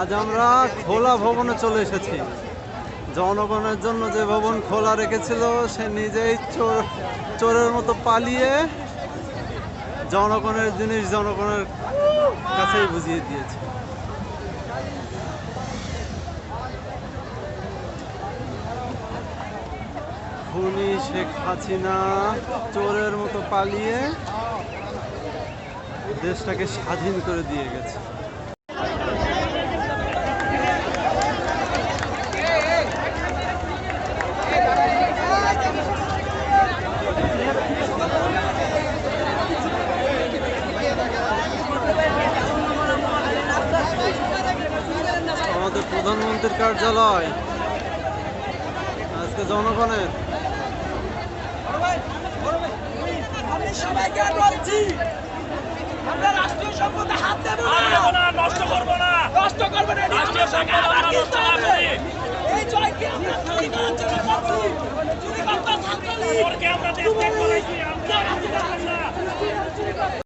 আজ আমরা খোলা ভবনে চলে এসেছি। জনগণের জন্য যে ভবন খোলা রেখেছিল, সে নিজেই চোর, চোরের মতো পালিয়ে জনগণের জিনিস জনগণের কাছেই বুঝিয়ে দিয়েছে। খুনি শেখ হাসিনা চোরের মতো পালিয়ে দেশটাকে স্বাধীন করে দিয়ে গেছে। আমাদের প্রধানমন্ত্রীর কার্যালয় আজকে জনগণের সবাইকে বলছি আমরা রাষ্ট্রীয় সম্পদে হাত দেব না। না, নষ্ট করব না। নষ্ট করব না রাষ্ট্রীয় সম্পদ আমরা নষ্ট হবে। করব এই জয়কে আমরা চুরি করার জন্য করছি। চুরি করতে ছাত্রলীগ আমরা-